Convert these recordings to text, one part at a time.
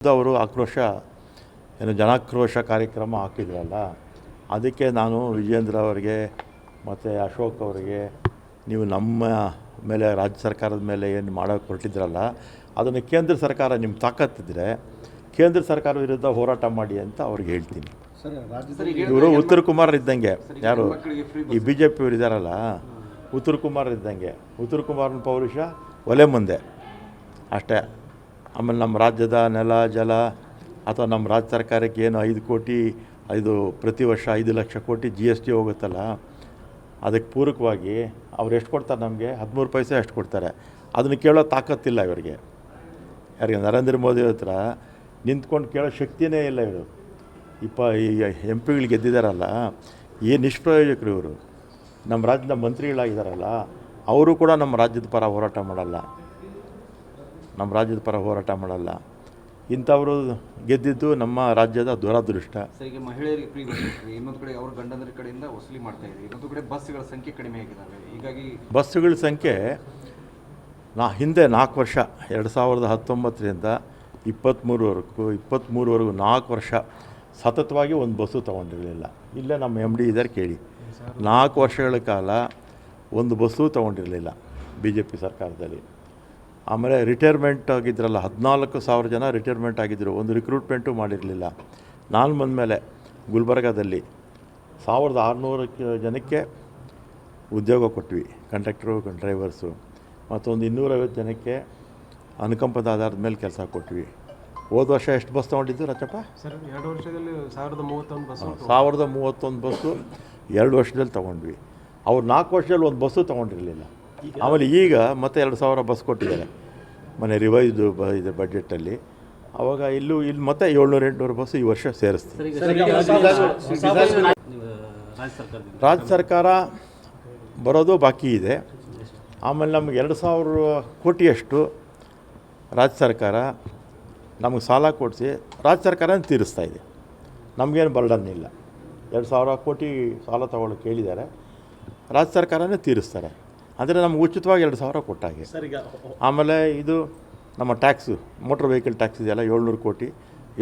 ಅವರು ಆಕ್ರೋಶ ಏನು ಜನಾಕ್ರೋಶ ಕಾರ್ಯಕ್ರಮ ಹಾಕಿದ್ರಲ್ಲ ಅದಕ್ಕೆ ನಾನು ವಿಜೇಂದ್ರ ಅವರಿಗೆ ಮತ್ತು ಅಶೋಕ್ ಅವರಿಗೆ ನೀವು ನಮ್ಮ ಮೇಲೆ ರಾಜ್ಯ ಸರ್ಕಾರದ ಮೇಲೆ ಏನು ಮಾಡೋಕ್ಕೆ ಹೊರಟಿದ್ರಲ್ಲ ಅದನ್ನು ಕೇಂದ್ರ ಸರ್ಕಾರ ನಿಮ್ಮ ತಾಕತ್ತಿದ್ರೆ ಕೇಂದ್ರ ಸರ್ಕಾರ ವಿರುದ್ಧ ಹೋರಾಟ ಮಾಡಿ ಅಂತ ಅವ್ರಿಗೆ ಹೇಳ್ತೀನಿ. ಇವರು ಉತ್ತರ ಕುಮಾರ್ ಇದ್ದಂಗೆ ಯಾರು? ಈ ಬಿ ಜೆ ಪಿಯವರು ಇದ್ದಾರಲ್ಲ ಉತ್ತರ ಕುಮಾರ್ ಇದ್ದಂಗೆ ಉತ್ತರ ಕುಮಾರನ ಪೌರುಷ ಒಲೆ ಮುಂದೆ ಅಷ್ಟೇ. ಆಮೇಲೆ ನಮ್ಮ ರಾಜ್ಯದ ನೆಲ, ಜಲ ಅಥವಾ ನಮ್ಮ ರಾಜ್ಯ ಸರ್ಕಾರಕ್ಕೆ ಏನು ಐದು ಕೋಟಿ, ಐದು ಪ್ರತಿ ವರ್ಷ ಐದು ಲಕ್ಷ ಕೋಟಿ ಜಿ ಎಸ್ ಟಿ ಹೋಗುತ್ತಲ್ಲ, ಅದಕ್ಕೆ ಪೂರಕವಾಗಿ ಅವ್ರು ಎಷ್ಟು ಕೊಡ್ತಾರೆ ನಮಗೆ? ಹದಿಮೂರು ಪೈಸೆ ಎಷ್ಟು ಕೊಡ್ತಾರೆ. ಅದನ್ನು ಕೇಳೋ ತಾಕತ್ತಿಲ್ಲ ಇವರಿಗೆ. ಯಾರಿಗೆ? ನರೇಂದ್ರ ಮೋದಿ ಹತ್ರ ನಿಂತ್ಕೊಂಡು ಕೇಳೋ ಶಕ್ತಿನೇ ಇಲ್ಲ ಇವರು. ಇಪ್ಪ, ಈ ಎಂ ಪಿಗಳು ಗೆದ್ದಿದ್ದಾರಲ್ಲ ಏನು ನಿಷ್ಪ್ರಯೋಜಕರು ಇವರು. ನಮ್ಮ ರಾಜ್ಯದ ಮಂತ್ರಿಗಳಾಗಿದ್ದಾರಲ್ಲ ಅವರು ಕೂಡ ನಮ್ಮ ರಾಜ್ಯದ ಪರ ಹೋರಾಟ ಮಾಡಲ್ಲ. ನಮ್ಮ ರಾಜ್ಯದ ಪರ ಹೋರಾಟ ಮಾಡಲ್ಲ. ಇಂಥವರು ಗೆದ್ದಿದ್ದು ನಮ್ಮ ರಾಜ್ಯದ ದುರದೃಷ್ಟ. ಸರ್ ಈಗ ಮಹಿಳೆಯರಿಗೆ ಫ್ರೀ ಬಸ್ ಇರ್ತದೆ ಇನ್ನೊಂದು ಕಡೆ ಅವ್ರ ಗಂಡಂದ್ರ ಕಡೆಯಿಂದ ವಸೂಲಿ ಮಾಡ್ತಾ ಇದೆ ಇನ್ನೊಂದು ಕಡೆ ಬಸ್ಗಳ ಸಂಖ್ಯೆ ಕಡಿಮೆ ಆಗಿದ್ದಾವೆ ಹೀಗಾಗಿ ಬಸ್ಸುಗಳ ಸಂಖ್ಯೆ ನಾ ಹಿಂದೆ ನಾಲ್ಕು ವರ್ಷ ಎರಡು ಸಾವಿರದ ಹತ್ತೊಂಬತ್ತರಿಂದ ಇಪ್ಪತ್ತ್ಮೂರವರೆಗೂ ಇಪ್ಪತ್ತ್ಮೂರವರೆಗೂ ನಾಲ್ಕು ವರ್ಷ ಸತತವಾಗಿ ಒಂದು ಬಸ್ಸು ತೊಗೊಂಡಿರಲಿಲ್ಲ. ಇಲ್ಲೇ ನಮ್ಮ ಎಂ ಡಿ ಇದ್ದಾರೆ ಕೇಳಿ. ನಾಲ್ಕು ವರ್ಷಗಳ ಕಾಲ ಒಂದು ಬಸ್ಸು ತೊಗೊಂಡಿರಲಿಲ್ಲ. ಬಿ ಜೆ ಪಿ ಸರ್ಕಾರದಲ್ಲಿ. ಆಮೇಲೆ ರಿಟೈರ್ಮೆಂಟ್ ಆಗಿದ್ರಲ್ಲ ಹದಿನಾಲ್ಕು ಸಾವಿರ ಜನ ರಿಟೈರ್ಮೆಂಟ್ ಆಗಿದ್ದರು ಒಂದು ರಿಕ್ರೂಟ್ಮೆಂಟು ಮಾಡಿರಲಿಲ್ಲ. ನಾನು ಬಂದಮೇಲೆ ಗುಲ್ಬರ್ಗಾದಲ್ಲಿ ಸಾವಿರದ ಆರುನೂರು ಜನಕ್ಕೆ ಉದ್ಯೋಗ ಕೊಟ್ವಿ ಕಂಡಕ್ಟ್ರು ಡ್ರೈವರ್ಸು ಮತ್ತೊಂದು ಇನ್ನೂರೈವತ್ತು ಜನಕ್ಕೆ ಅನುಕಂಪದ ಆಧಾರದ ಮೇಲೆ ಕೆಲಸ ಕೊಟ್ವಿ. ಹೋದ ವರ್ಷ ಎಷ್ಟು ಬಸ್ ತೊಗೊಂಡಿದ್ದು ರಚಪ್ಪ? ಸರ್ ಎರಡು ವರ್ಷದಲ್ಲಿ ಸಾವಿರದ ಮೂವತ್ತೊಂದು ಬಸ್ ಸಾವಿರದ ಮೂವತ್ತೊಂದು ಬಸ್ಸು ಎರಡು ವರ್ಷದಲ್ಲಿ ತೊಗೊಂಡ್ವಿ. ಅವ್ರು ನಾಲ್ಕು ವರ್ಷದಲ್ಲಿ ಒಂದು ಬಸ್ಸು ತೊಗೊಂಡಿರಲಿಲ್ಲ. ಆಮೇಲೆ ಈಗ ಮತ್ತೆ ಎರಡು ಸಾವಿರ ಬಸ್ ಕೊಟ್ಟಿದ್ದಾರೆ. ಮನೆ ರಿವೈಸ್ದು ಬ ಇದು ಬಜೆಟಲ್ಲಿ ಆವಾಗ ಇಲ್ಲೂ ಇಲ್ಲಿ ಮತ್ತೆ ಏಳ್ನೂರು ಎಂಟುನೂರು ಬಸ್ ಈ ವರ್ಷ ಸೇರಿಸ್ತೀವಿ. ರಾಜ್ಯ ಸರ್ಕಾರ ಬರೋದು ಬಾಕಿ ಇದೆ. ಆಮೇಲೆ ನಮ್ಗೆ ಎರಡು ಸಾವಿರ ಕೋಟಿಯಷ್ಟು ರಾಜ್ಯ ಸರ್ಕಾರ ನಮಗೆ ಸಾಲ ಕೊಡಿಸಿ ರಾಜ್ಯ ಸರ್ಕಾರನೇ ತೀರಿಸ್ತಾ ಇದೆ. ನಮಗೇನು ಬರ್ಡನ್ ಇಲ್ಲ ಎರಡು ಸಾವಿರ ಕೋಟಿ ಸಾಲ ತಗೊಳ್ಳೋಕೆ ಕೇಳಿದ್ದಾರೆ ರಾಜ್ಯ ಸರ್ಕಾರನೇ ತೀರಿಸ್ತಾರೆ. ಅಂದರೆ ನಮ್ಗೆ ಉಚಿತವಾಗಿ ಎರಡು ಸಾವಿರ ಕೊಟ್ಟಾಗೆ. ಸರ್ ಈಗ ಆಮೇಲೆ ಇದು ನಮ್ಮ ಟ್ಯಾಕ್ಸು ಮೋಟ್ರ್ ವೆಹಿಕಲ್ ಟ್ಯಾಕ್ಸ್ ಇದೆಯಲ್ಲ ಏಳ್ನೂರು ಕೋಟಿ.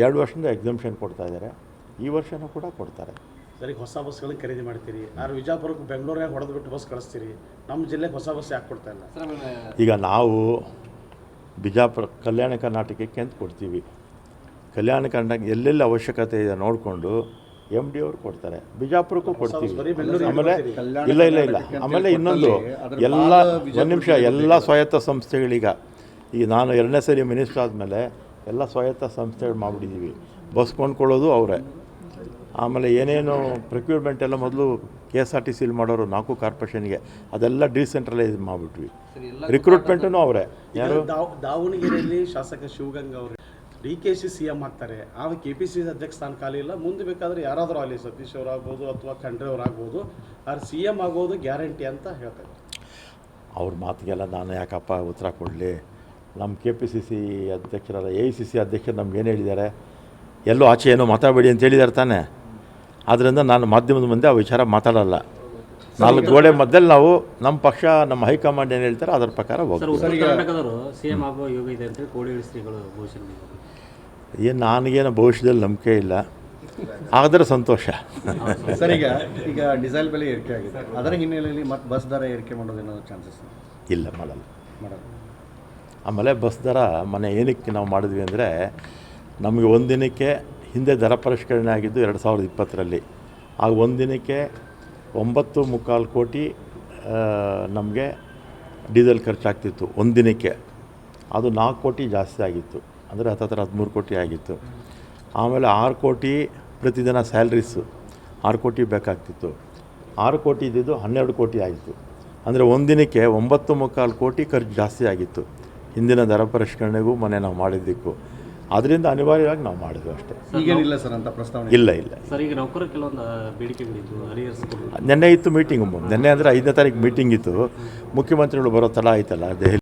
ಎರಡು ವರ್ಷದಿಂದ ಎಕ್ಸಮ್ಷನ್ ಕೊಡ್ತಾ ಇದ್ದಾರೆ. ಈ ವರ್ಷನೂ ಕೂಡ ಕೊಡ್ತಾರೆ. ಸರಿ ಹೊಸ ಬಸ್ಗಳನ್ನ ಖರೀದಿ ಮಾಡ್ತೀರಿ. ಆದ್ರೆ ವಿಜಾಪುರಕ್ಕೆ ಬೆಂಗಳೂರಿಗೆ ಹೊಡೆದು ಬಿಟ್ಟು ಬಸ್ ಕಳಿಸ್ತೀರಿ. ನಮ್ಮ ಜಿಲ್ಲೆಗೆ ಹೊಸ ಬಸ್ ಯಾಕೆ ಕೊಡ್ತಾ ಇಲ್ಲ? ಈಗ ನಾವು ಬಿಜಾಪುರ ಕಲ್ಯಾಣ ಕರ್ನಾಟಕಕ್ಕೆ ಅಂತ ಕೊಡ್ತೀವಿ. ಕಲ್ಯಾಣ ಕರ್ನಾಟಕ ಎಲ್ಲೆಲ್ಲಿ ಅವಶ್ಯಕತೆ ಇದೆ ನೋಡಿಕೊಂಡು ಎಂ ಡಿ ಅವರು ಕೊಡ್ತಾರೆ ಬಿಜಾಪುರಕ್ಕೂ ಕೊಡ್ತೀವಿ. ಆಮೇಲೆ ಇಲ್ಲ ಇಲ್ಲ ಇಲ್ಲ. ಆಮೇಲೆ ಇನ್ನೊಂದು ಎಲ್ಲ ಒಂದು ನಿಮಿಷ ಎಲ್ಲ ಸ್ವಾಯತ್ತ ಸಂಸ್ಥೆಗಳೀಗ ಈಗ ನಾನು ಎರಡನೇ ಸರಿ ಮಿನಿಸ್ಟರ್ ಆದಮೇಲೆ ಎಲ್ಲ ಸ್ವಾಯತ್ತ ಸಂಸ್ಥೆಗಳು ಮಾಡಿಬಿಟ್ಟಿದ್ದೀವಿ ಬಸ್ ಕೊಂಡ್ಕೊಳ್ಳೋದು ಅವರೇ. ಆಮೇಲೆ ಏನೇನು ಪ್ರೊಕ್ಯೂರ್ಮೆಂಟ್ ಎಲ್ಲ ಮೊದಲು ಕೆ ಎಸ್ ಆರ್ ಟಿ ಸಿಲಿ ಮಾಡೋರು ನಾಲ್ಕು ಕಾರ್ಪೊರೇಷನ್ಗೆ ಅದೆಲ್ಲ ಡಿಸೆಂಟ್ರಲೈಸ್ ಮಾಡಿಬಿಟ್ವಿ. ರಿಕ್ರೂಟ್ಮೆಂಟೂ ಅವರೇ. ಯಾರು? ದಾವಣಗೆರೆಯಲ್ಲಿ ಶಾಸಕ ಶಿವಗಂಗಾ ಅವರು D K C C M ಆಗ್ತಾರೆ. ಆಗ ಕೆ ಪಿ ಸಿ ಅಧ್ಯಕ್ಷ ಸ್ಥಾನ ಖಾಲಿ ಇಲ್ಲ. ಮುಂದೆ ಬೇಕಾದರೆ ಯಾರಾದರೂ ಆಗಲಿ ಸತೀಶ್ ಅವರಾಗ್ಬೋದು ಅಥವಾ ಖಂಡ್ರೆ ಅವರಾಗ್ಬೋದು. ಅವ್ರು ಸಿ ಎಂ ಆಗೋದು ಗ್ಯಾರಂಟಿ ಅಂತ ಹೇಳ್ತಾರೆ ಅವ್ರ ಮಾತಿಗೆಲ್ಲ ನಾನು ಯಾಕಪ್ಪ ಉತ್ತರ ಕೊಡಲಿ? ನಮ್ಮ ಕೆ ಪಿ ಸಿ ಸಿ ಅಧ್ಯಕ್ಷರಲ್ಲ, ಎ ಐ ಸಿ ಸಿ ಅಧ್ಯಕ್ಷರು ನಮ್ಗೆ ಏನು ಹೇಳಿದ್ದಾರೆ? ಎಲ್ಲೋ ಆಚೆ ಏನೋ ಮಾತಾಡಬೇಡಿ ಅಂತ ಹೇಳಿದ್ದಾರೆ ತಾನೆ. ಆದ್ದರಿಂದ ನಾನು ಮಾಧ್ಯಮದ ಮುಂದೆ ಆ ವಿಚಾರ ಮಾತಾಡಲ್ಲ. ನಾಲ್ಕು ಗೋಡೆ ಮಧ್ಯದಲ್ಲಿ ನಾವು ನಮ್ಮ ಪಕ್ಷ ನಮ್ಮ ಹೈಕಮಾಂಡ್ ಏನು ಹೇಳ್ತಾರೆ ಅದರ ಪ್ರಕಾರ ಸರ್ ಹೋಗ್ತೀವಿ. ಏನು ನನಗೇನು ಭವಿಷ್ಯದಲ್ಲಿ ನಂಬಿಕೆ ಇಲ್ಲ. ಆದರೆ ಸಂತೋಷ. ಸರ್ ಈಗ ಈಗ ಡೀಸೆಲ್ ಬೆಲೆ ಏರಿಕೆ ಆಗಿದೆ. ಅದರ ಹಿನ್ನೆಲೆಯಲ್ಲಿ ಮತ್ತೆ ಬಸ್ ದರ ಏರಿಕೆ ಮಾಡೋದೇನೋ ಚಾನ್ಸಸ್ ಇಲ್ಲ ಮಾಡಲ್ಲ. ಆಮೇಲೆ ಬಸ್ ದರ ಮನೆ ಏನಕ್ಕೆ ನಾವು ಮಾಡಿದ್ವಿ ಅಂದರೆ ನಮಗೆ ಒಂದು ದಿನಕ್ಕೆ ಹಿಂದೆ ದರ ಪರಿಷ್ಕರಣೆ ಆಗಿದ್ದು ಎರಡು ಸಾವಿರದ ಇಪ್ಪತ್ತರಲ್ಲಿ. ಆಗ ಒಂದು ದಿನಕ್ಕೆ ಒಂಬತ್ತು ಮುಕ್ಕಾಲು ಕೋಟಿ ನಮಗೆ ಡೀಸೆಲ್ ಖರ್ಚಾಗ್ತಿತ್ತು ಒಂದು ದಿನಕ್ಕೆ ಅದು ನಾಲ್ಕು ಕೋಟಿ ಜಾಸ್ತಿ ಆಗಿತ್ತು. ಅಂದರೆ ಹತ್ತತ್ರ ಹದಿಮೂರು ಕೋಟಿ ಆಗಿತ್ತು. ಆಮೇಲೆ ಆರು ಕೋಟಿ ಪ್ರತಿದಿನ ಸ್ಯಾಲ್ರೀಸು ಆರು ಕೋಟಿ ಬೇಕಾಗ್ತಿತ್ತು. ಆರು ಕೋಟಿ ಇದ್ದಿದ್ದು ಹನ್ನೆರಡು ಕೋಟಿ ಆಯಿತು ಅಂದರೆ ಒಂದಿನಕ್ಕೆ ಒಂಬತ್ತು ಮುಕ್ಕಾಲು ಕೋಟಿ ಖರ್ಚು ಜಾಸ್ತಿ ಆಗಿತ್ತು. ಹಿಂದಿನ ದರ ಪರಿಷ್ಕರಣೆಗೂ ಮನೆ ನಾವು ಮಾಡಿದ್ದಕ್ಕೂ. ಅದರಿಂದ ಅನಿವಾರ್ಯವಾಗಿ ನಾವು ಮಾಡಿದ್ವಿ ಅಷ್ಟೇ. ಈಗೇನಿಲ್ಲ ಸರ್ ಅಂತ ಪ್ರಸ್ತಾವನೆ? ಇಲ್ಲ ಇಲ್ಲ. ಸರ್ ಈಗ ನೌಕರ ಕೆಲವೊಂದು ಬೇಡಿಕೆಗಳಿತ್ತು ಹರಿಹರ್ಸ್ ನೆನ್ನೆ ಇತ್ತು ಮೀಟಿಂಗ್ ನೆನ್ನೆ ಅಂದರೆ ಐದನೇ ತಾರೀಕು ಮೀಟಿಂಗ್ ಇತ್ತು. ಮುಖ್ಯಮಂತ್ರಿಗಳು ಬರೋ ಥರ ಆಯ್ತಲ್ಲ ದೆಹಲಿ